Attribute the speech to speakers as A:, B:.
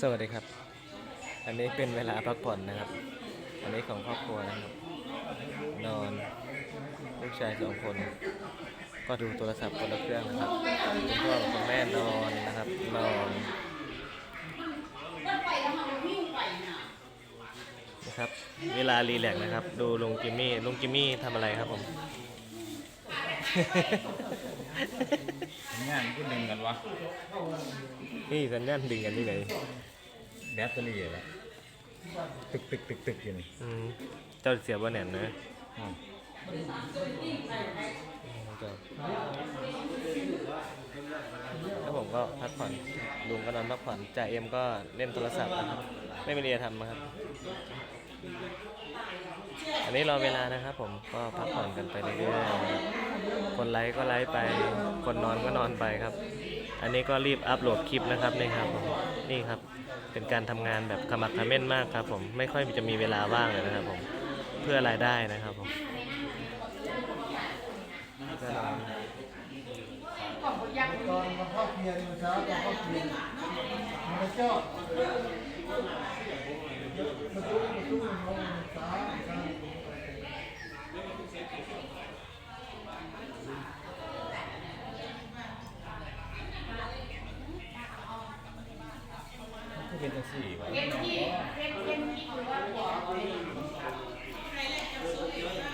A: สวัสดีครับ อันนี้เป็นเวลาพักผ่อนนะครับ อันนี้ของครอบครัวนะครับ นอน ลูกชายสองคน ก็ดูโทรศัพท์คนละเครื่องนะครับคุณพ่อกับคุณแม่นอนนะครับ นอนนะครับ เวลารีแลกนะครับ ดูลุงจิมมี่ ลุงจิมมี่ทำอะไรครับผม
B: ทำงานก็ดึงกันวะ
A: นี่สัญญาณดึงกันที่ไหน
B: แบตเตอรี่อะละตึกตึกตึกตึกอยู่นี่
A: อืมเจ้าเสียบว่าแน่นนะ
B: อืม
A: แล้วผมก็พักผ่อนลุงก็นอนพักผ่อนจ่าเอ็มก็เล่นโทรศัพท์นะครับไม่มีอะไรทำนะครับ อันนี้รอเวลานะครับผมก็พักผ่อนกันไปเรื่อยๆนะครับ คนไลฟ์ก็ไลฟ์ไป คนนอนก็นอนไปครับ อันนี้ก็รีบอัพโหลดคลิปนะครับนี่ครับผมนี่ครับ เป็นการทำงานแบบขมักเขม้นมากครับ ผมไม่ค่อยจะมีเวลาว่างเลยนะครับ ผมเพื่อรายได้นะครับผมก็นอน
C: ตอนมาเข้าเพียรเช้ามาเข้าเพียรมันก็เจ้าประตูประตูมันช้า
B: ก็ เป็นจังสี่วะ
D: เอ็นที่เอ็นเอ็นที่คือว่าหัว